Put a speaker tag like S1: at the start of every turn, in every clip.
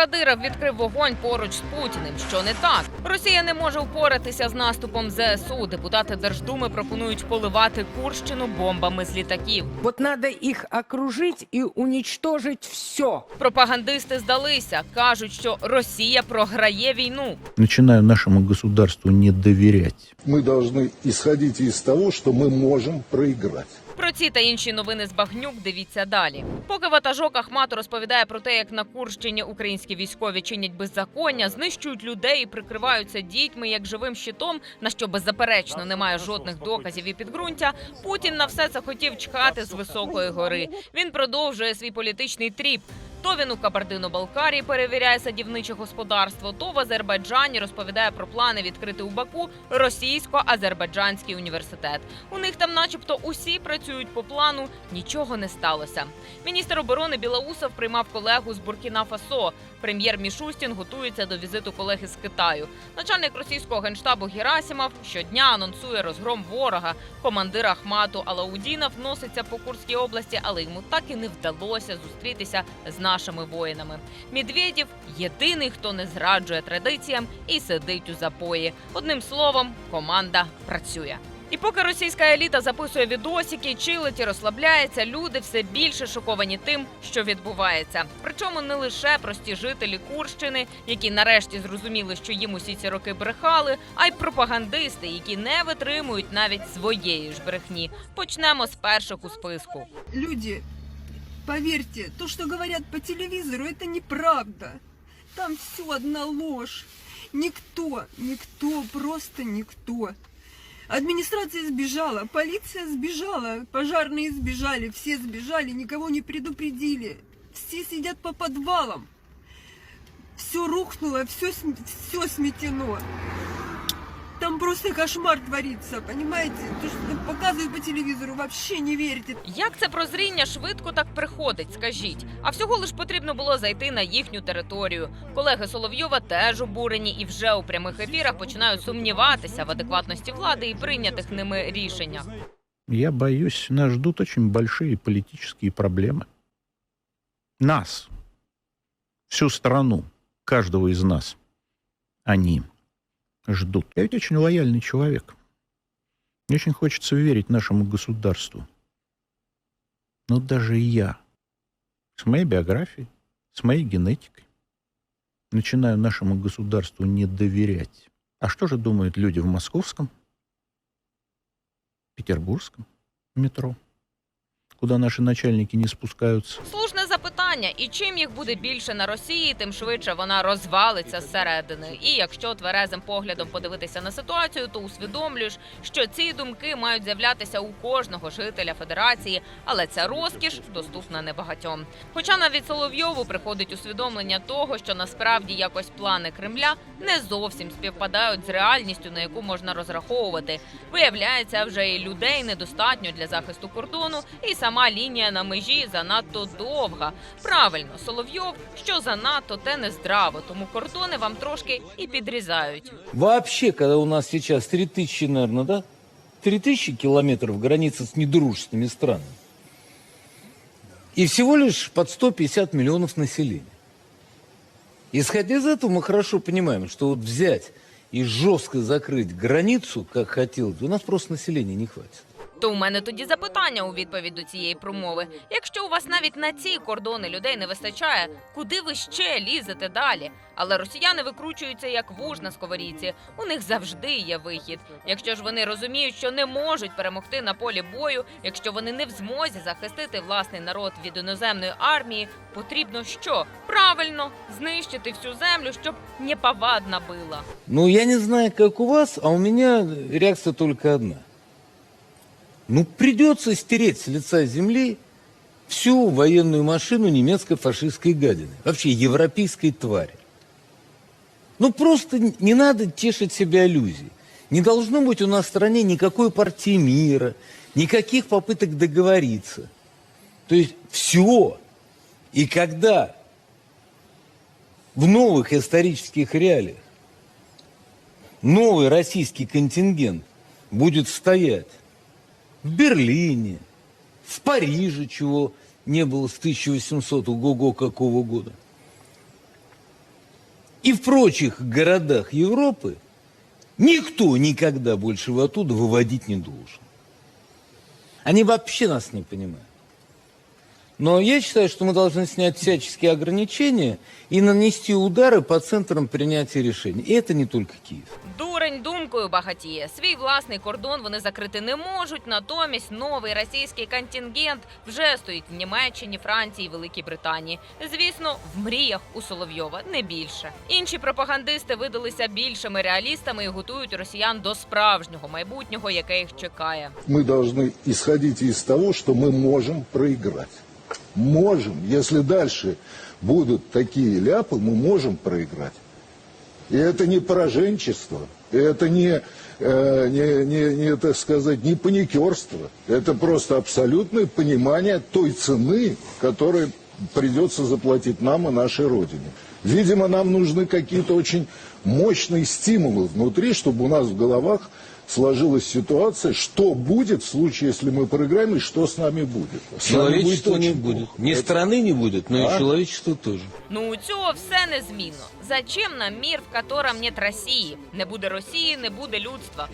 S1: Кадиров відкрив вогонь поруч з Путіним. Що не так? Росія не може впоратися з наступом ЗСУ. Депутати Держдуми пропонують поливати Курщину бомбами з літаків.
S2: Вот надо их окружить и уничтожить все.
S1: Пропагандисти здалися, кажуть, що Росія програє війну.
S3: Начинаю нашему государству не доверять.
S4: Мы должны исходить из того, что мы можем проиграть.
S1: Про ці та інші новини з Багнюк дивіться далі. Поки ватажок Ахмату розповідає про те, як на Курщині українські військові чинять беззаконня, знищують людей і прикриваються дітьми як живим щитом, на що беззаперечно немає жодних доказів і підґрунтя. Путін на все це хотів чхати з високої гори. Він продовжує свій політичний тріп. То він у Кабардино-Балкарії перевіряє садівниче господарство, то в Азербайджані розповідає про плани відкрити у Баку російсько-азербайджанський університет. У них там, начебто, усі працюють по плану, нічого не сталося. Міністр оборони Білоусов приймав колегу з Буркіна Фасо. Прем'єр Мішустін готується до візиту колеги з Китаю. Начальник російського генштабу Герасімов щодня анонсує розгром ворога. Командир Ахмату Алаудінов носиться по Курській області, але йому так і не вдалося зустрітися з нашими воїнами. Медведєв єдиний, хто не зраджує традиціям і сидить у запої. Одним словом, команда працює. І поки російська еліта записує відосики, чилить і розслабляється, люди все більше шоковані тим, що відбувається. Причому не лише прості жителі Курщини, які нарешті зрозуміли, що їм усі ці роки брехали, а й пропагандисти, які не витримують навіть своєї ж брехні. Почнемо з перших у списку.
S5: Люди, поверьте, то, что говорят по телевизору, это неправда. Там все одна ложь. Никто, никто, просто никто. Администрация сбежала, полиция сбежала, пожарные сбежали, все сбежали, никого не предупредили. Все сидят по подвалам. Все рухнуло, все, все сметено. Там просто кошмар творится, понимаете? То, что показывают по телевизору, вообще не верите.
S1: Як це прозріння швидко так приходить, скажіть? А всього лиш потрібно було зайти на їхню територію. Колеги Соловйова теж обурені і вже у прямих ефірах починають сумніватися в адекватності влади і прийнятих ними рішеннях.
S3: Я боюсь, нас ждут очень большие политические проблемы. Нас, всю страну, каждого из нас, они ждут. Я ведь очень лояльный человек. Мне очень хочется верить нашему государству. Но даже я, с моей биографией, с моей генетикой, начинаю нашему государству не доверять. А что же думают люди в московском, петербургском метро, куда наши начальники не спускаются?
S1: Слушне запитання, і чим їх буде більше на Росії, тим швидше вона розвалиться зсередини. І якщо тверезим поглядом подивитися на ситуацію, то усвідомлюєш, що ці думки мають з'являтися у кожного жителя федерації, але ця розкіш доступна небагатьом. Хоча навіть Соловйову приходить усвідомлення того, що насправді якось плани Кремля не зовсім співпадають з реальністю, на яку можна розраховувати. Виявляється, вже і людей недостатньо для захисту кордону, і сама лінія на межі занадто довга. Правильно, Соловйов, що занадто, те не здраво, тому кордони вам трошки і підрізають.
S6: Вообще, когда у нас сейчас 3000, наверное, да? 3000 километров границы с недружественными странами. И всего лишь под 150 миллионов населения. Исходя из этого, мы хорошо понимаем, что вот взять и жестко закрыть границу, как хотелось, у нас просто населения не хватит.
S1: То у мене тоді запитання у відповідь до цієї промови. Якщо у вас навіть на ці кордони людей не вистачає, куди ви ще лізете далі? Але росіяни викручуються як вуж на сковорідці. У них завжди є вихід. Якщо ж вони розуміють, що не можуть перемогти на полі бою, якщо вони не в змозі захистити власний народ від іноземної армії, потрібно що? Правильно, знищити всю землю, щоб неповадна била.
S6: Ну, я не знаю, как у вас, а у меня реакция только одна. Ну, придется стереть с лица земли всю военную машину немецкой фашистской гадины. Вообще европейской твари. Ну, просто не надо тешить себя иллюзией. Не должно быть у нас в стране никакой партии мира, никаких попыток договориться. То есть все. И когда в новых исторических реалиях новый российский контингент будет стоять в Берлине, в Париже, чего не было с 1800 ого-го какого года, и в прочих городах Европы никто никогда больше оттуда выводить не должен. Они вообще нас не понимают. Но я считаю, что мы должны снять всяческие ограничения и нанести удары по центрам принятия решений. И это не только Киев.
S1: Дурень думкою багатіє. Свій власний кордон вони закрити не можуть. Натомість новий російський контингент вже стоїть в Німеччині, Франції, Великій Британії. Звісно, в мріях у Соловйова не більше. Інші пропагандисти видалися більшими реалістами і готують росіян до справжнього майбутнього, яке їх чекає.
S4: Мы должны исходить из того, что мы можем проиграть. Можем. Если дальше будут такие ляпы, мы можем проиграть. И это не пораженчество, и это не, э, не, не, не, так сказать, не паникерство. Это просто абсолютное понимание той цены, которую придется заплатить нам и нашей Родине. Видимо, нам нужны какие-то очень мощные стимулы внутри, чтобы у нас в головах сложилась ситуация, что будет в случае, если мы проиграем, и что с нами будет. С нами
S6: Человечества не
S4: очень
S6: будет.
S4: плохо.
S6: Ни
S4: Это-
S6: страны не будет, но
S4: А?
S6: и человечества тоже.
S1: Ну, у цього все незмінно. Зачем нам мір, в котором нет Росії? Не буде Росії, не буде людства.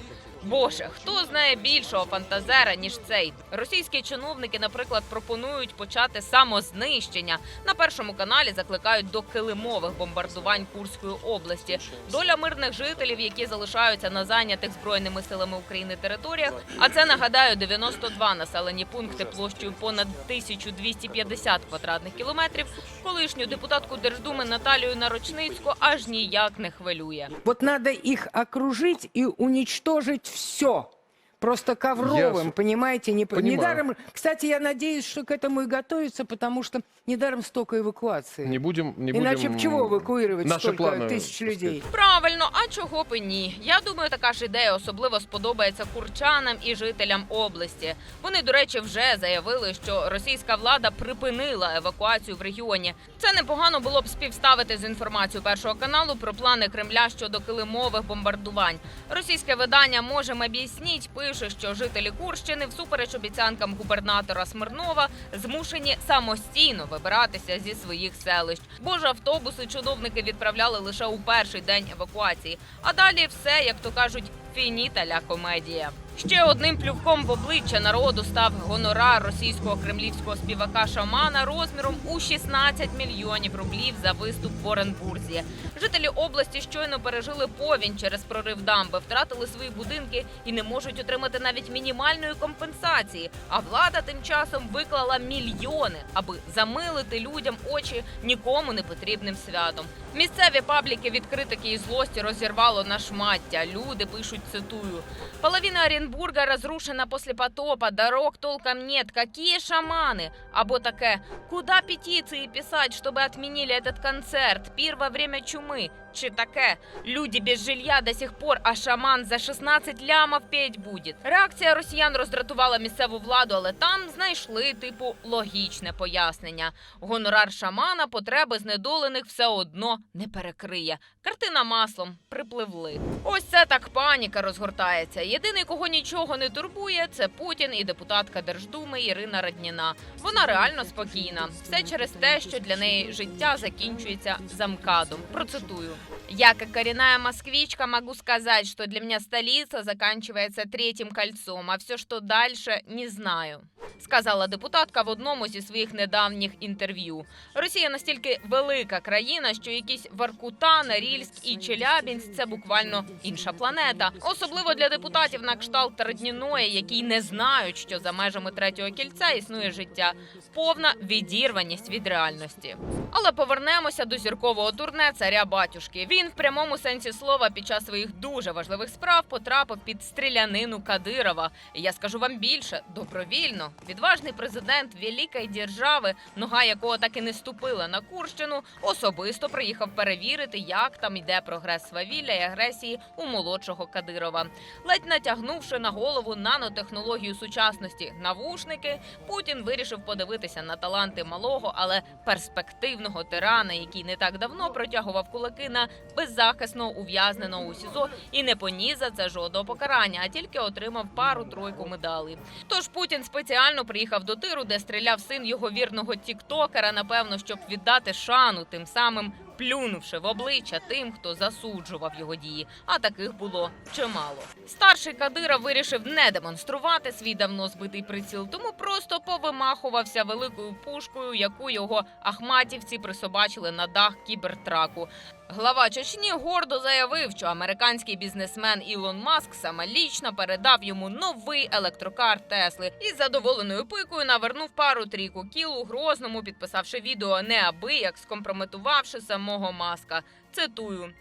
S1: Боже, хто знає більшого фантазера, ніж цей? Російські чиновники, наприклад, пропонують почати самознищення. На першому каналі закликають до килимових бомбардувань Курської області. Доля мирних жителів, які залишаються на зайнятих збройними силами України територіях. А це нагадаю 92 населені пункти площею понад 1250 квадратних кілометрів. Колишню депутатку Держдуми Наталію Нарочницьку аж ніяк не хвилює.
S2: Вот надо их окружить и уничтожить все Просто ковровым,
S7: Я с-
S2: понимаете? Не, по-
S7: понимаю.
S2: недаром, кстати, я надеюсь, что к этому и готовится, потому что недаром столько эвакуаций.
S7: Не будем, не
S2: Иначе
S7: будем
S2: б чего эвакуировать
S7: наши
S2: столько
S7: планы,
S2: тысяч
S7: так
S2: людей?
S1: Правильно, а чого б і ні? Я думаю, така ж ідея особливо сподобається курчанам і жителям області. Вони, до речі, вже заявили, що російська влада припинила евакуацію в регіоні. Це непогано було б співставити з інформацією першого каналу про плани Кремля щодо килимових бомбардувань. Російське видання «Можем об'ясніть» пише, що жителі Курщини, всупереч обіцянкам губернатора Смирнова, змушені самостійно вибиратися зі своїх селищ. Бо ж автобуси чиновники відправляли лише у перший день евакуації. А далі все, як то кажуть, фініта ля комедія. Ще одним плювком в обличчя народу став гонорар російського кремлівського співака шамана розміром у 16 мільйонів рублів за виступ в Оренбурзі. Жителі області щойно пережили повінь через прорив дамби, втратили свої будинки і не можуть отримати навіть мінімальної компенсації. А влада тим часом виклала мільйони, аби замилити людям очі нікому не потрібним святом. Місцеві пабліки від критики і злості розірвало на шмаття. Люди пишуть, цитую: половина Оренбурга разрушена после потопа, дорог толком нет. Какие шаманы? Або таке, куда петиции писать, чтобы отменили этот концерт? Пир во время чуми. Чи таке, люди без жилья до сих пор, а шаман за 16 лямов петь буде. Реакція росіян роздратувала місцеву владу, але там знайшли типу логічне пояснення. Гонорар шамана потреби знедолених все одно не перекриє. Картина маслом припливли. Ось це так паніка розгортається. Єдиний, кого нічого не турбує, це Путін і депутатка Держдуми Ірина Радніна. Вона реально спокійна. Все через те, що для неї життя закінчується замкадом. Процитую. Я, как коренная москвичка, могу сказать, что для меня столица заканчивается третьим кольцом, а все, что дальше, не знаю. Сказала депутатка в одному зі своїх недавніх інтерв'ю. Росія настільки велика країна, що якісь Воркута, Норільськ і Челябінськ – це буквально інша планета. Особливо для депутатів на кшталт Радніної, які не знають, що за межами третього кільця існує життя. Повна відірваність від реальності. Але повернемося до зіркового турне царя батюшки. Він в прямому сенсі слова під час своїх дуже важливих справ потрапив під стрілянину Кадирова. Я скажу вам більше добровільно. Відважний президент великої держави, нога якого так і не ступила на Курщину, особисто приїхав перевірити, як там йде прогрес свавілля і агресії у молодшого Кадирова. Ледь натягнувши на голову нанотехнологію сучасності навушники, Путін вирішив подивитися на таланти малого, але перспективного тирана, який не так давно протягував кулаки на беззахисного ув'язненого у СІЗО і не поніс за це жодного покарання, а тільки отримав пару-тройку медалей. Тож Путін спеціально приїхав до тиру, де стріляв син його вірного тіктокера, напевно, щоб віддати шану тим самим плюнувши в обличчя тим, хто засуджував його дії. А таких було чимало. Старший Кадиров вирішив не демонструвати свій давно збитий приціл, тому просто повимахувався великою пушкою, яку його ахматівці присобачили на дах кібертраку. Глава Чечні гордо заявив, що американський бізнесмен Ілон Маск самолічно передав йому новий електрокар Тесли і задоволеною пикою навернув пару трійку кіл у Грозному, підписавши відео неабияк, скомпрометувавши самого Маска. Цитую.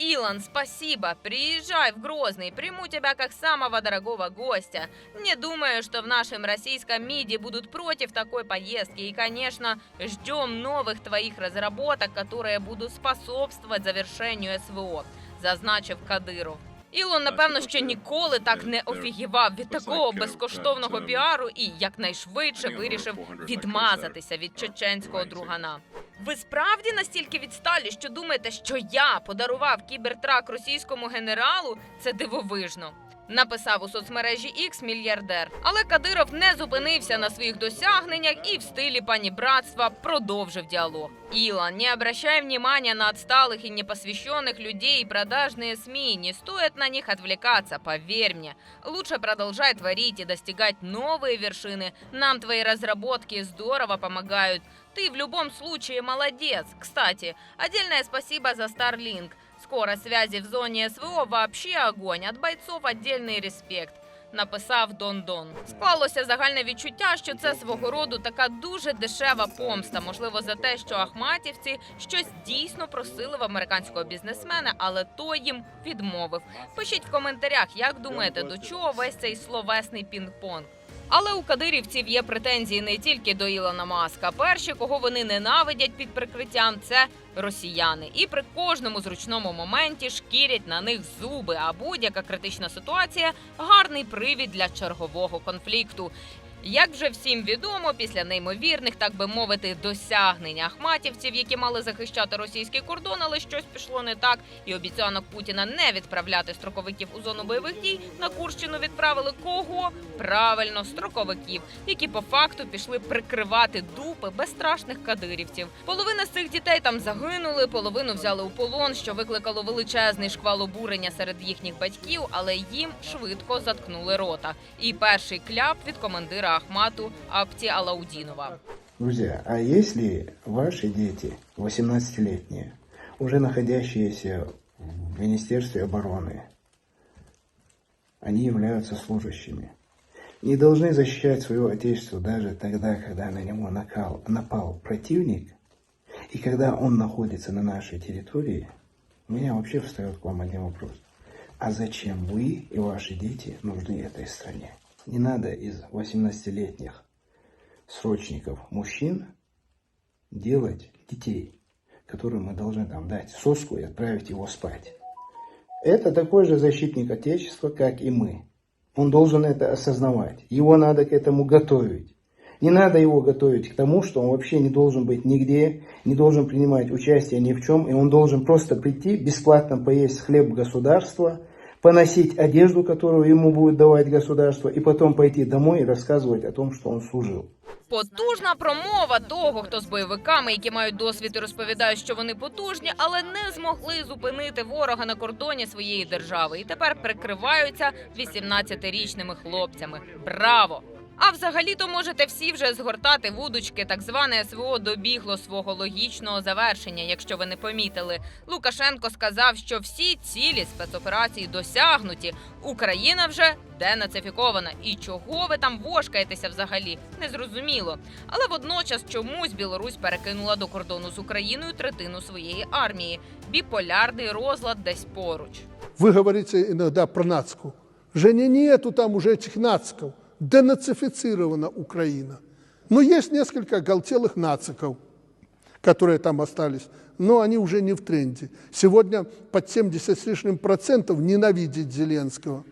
S1: Илон, спасибо. Приезжай в Грозный. Приму тебя как самого дорогого гостя. Не думаю, что в нашем российском МИДе будут против такой поездки. И, конечно, ждем новых твоих разработок, которые будут способствовать завершению СВО, зазначив Кадиров. Ілон, напевно, ще ніколи так не офігівав від такого безкоштовного піару і якнайшвидше вирішив відмазатися від чеченського другана. Ви справді настільки відсталі, що думаєте, що я подарував кібертрак російському генералу? Це дивовижно. Написав у соцмережі X мільярдер. Але Кадиров не зупинився на своїх досягненнях і в стилі пані братства продовжив діалог. Илон, не обращай внимания на отсталых и непосвященных людей и продажные СМИ. Не стоит на них отвлекаться, поверь мне. Лучше продолжай творить и достигать новые вершины. Нам твои разработки здорово помогают. Ты в любом случае молодец. Кстати, отдельное спасибо за Starlink. Скорость связи в зоне СВО вообще огонь. От бойцов отдельный респект. Написав Дон Дон. Склалося загальне відчуття, що це свого роду така дуже дешева помста. Можливо, за те, що ахматівці щось дійсно просили в американського бізнесмена, але той їм відмовив. Пишіть в коментарях, як думаєте, до чого весь цей словесний пінг-понг. Але у кадирівців є претензії не тільки до Ілона Маска. Перші, кого вони ненавидять під прикриттям, це росіяни. І при кожному зручному моменті шкірять на них зуби. А будь-яка критична ситуація гарний привід для чергового конфлікту. Як вже всім відомо, після неймовірних, так би мовити, досягнень ахматівців, які мали захищати російський кордон, але щось пішло не так, і обіцянок Путіна не відправляти строковиків у зону бойових дій на Курщину відправили кого? Правильно, строковиків, які по факту пішли прикривати дупи безстрашних кадирівців. Половина з цих дітей там загинули, половину взяли у полон, що викликало величезний шквал обурення серед їхніх батьків, але їм швидко заткнули рота. І перший кляп від командира Ахмату Апті Алаудінова.
S7: Друзья, а если ваши дети, 18-летние, уже находящиеся в Министерстве обороны, они являются служащими, не должны защищать свое отечество даже тогда, когда на него накал, напал противник, и когда он находится на нашей территории, у меня вообще встает к вам один вопрос. А зачем вы и ваши дети нужны этой стране? Не надо из 18-летних срочников мужчин делать детей, которым мы должны там дать соску и отправить его спать. Это такой же защитник Отечества, как и мы. Он должен это осознавать. Его надо к этому готовить. Не надо его готовить к тому, что он вообще не должен быть нигде, не должен принимать участие ни в чем, и он должен просто прийти, бесплатно поесть хлеб государства, поносить одежду, которую ему будет давать государство, и потом пойти домой и рассказывать о том, что он служил.
S1: Потужна промова того, хто з бойовиками, які мають досвід і розповідають, що вони потужні, але не змогли зупинити ворога на кордоні своєї держави. І тепер прикриваються 18-річними хлопцями. Браво! А взагалі-то можете всі вже згортати вудочки. Так зване СВО добігло свого логічного завершення. Якщо ви не помітили, Лукашенко сказав, що всі цілі спецоперації досягнуті. Україна вже денацифікована. І чого ви там вошкаєтеся взагалі? Незрозуміло. Але водночас чомусь Білорусь перекинула до кордону з Україною третину своєї армії. Біполярний розлад десь поруч.
S8: Вы говорите иногда про нацку. Женя, нету там уже этих нациков. Денацифицирована Украина. Но есть несколько оголтелых нациков, которые там остались, но они уже не в тренде. Сегодня под 70 с лишним процентов ненавидит Зеленского.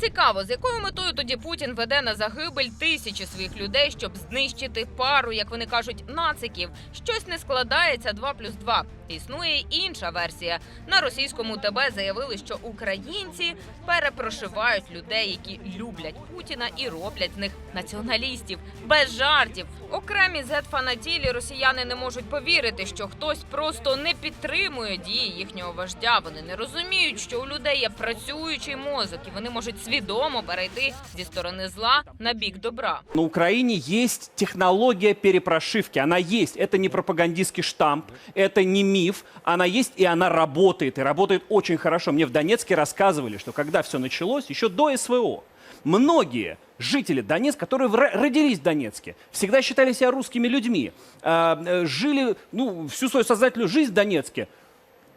S1: Цікаво, з якою метою тоді Путін веде на загибель тисячі своїх людей, щоб знищити пару, як вони кажуть, нациків. Щось не складається 2 плюс 2. Існує інша версія. На російському ТБ заявили, що українці перепрошивають людей, які люблять Путіна і роблять з них націоналістів. Без жартів. Окремі зет-фанатілі росіяни не можуть повірити, що хтось просто не підтримує дії їхнього вождя. Вони не розуміють, що у людей є працюючий мозок, і вони можуть свідомо перейти зі сторони зла на бік добра.
S9: На Украине есть технология перепрошивки. Она есть. Это не пропагандистский штамп, это не миф. Она есть и она работает. И работает очень хорошо. Мне в Донецке рассказывали, что когда все началось, еще до СВО, многие жители Донецка, которые вра- родились в Донецке, всегда считали себя русскими людьми, а, э, жили ну, всю свою сознательную жизнь в Донецке,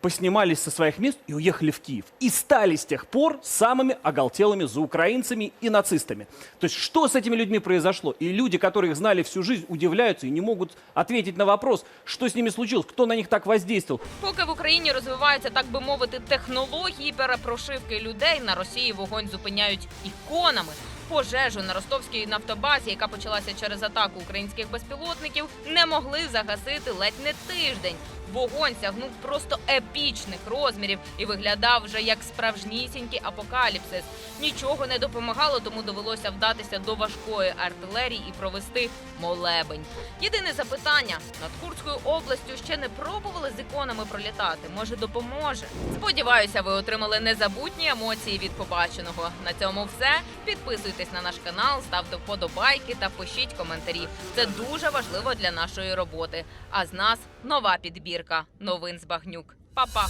S9: поснимались со своих мест и уехали в Киев. И стали с тех пор самыми оголтелыми заукраинцами и нацистами. То есть что с этими людьми произошло? И люди, которые их знали всю жизнь, удивляются и не могут ответить на вопрос, что с ними случилось, кто на них так воздействовал.
S1: Поки в Україні розвиваються, так би мовити, технології перепрошивки людей, на Росії вогонь зупиняють іконами. Пожежу на ростовській нафтобазі, яка почалася через атаку українських безпілотників, не могли загасити ледь не тиждень. Вогонь сягнув просто епічних розмірів і виглядав вже як справжнісінький апокаліпсис. Нічого не допомагало, тому довелося вдатися до важкої артилерії і провести молебень. Єдине запитання: над Курською областю ще не пробували з іконами пролітати. Може, допоможе. Сподіваюся, ви отримали незабутні емоції від побаченого. На цьому все. Підписуйтесь на наш канал, ставте вподобайки та пишіть коментарі. Це дуже важливо для нашої роботи. А з нас нова підбірка новин з багнюк. Па-па!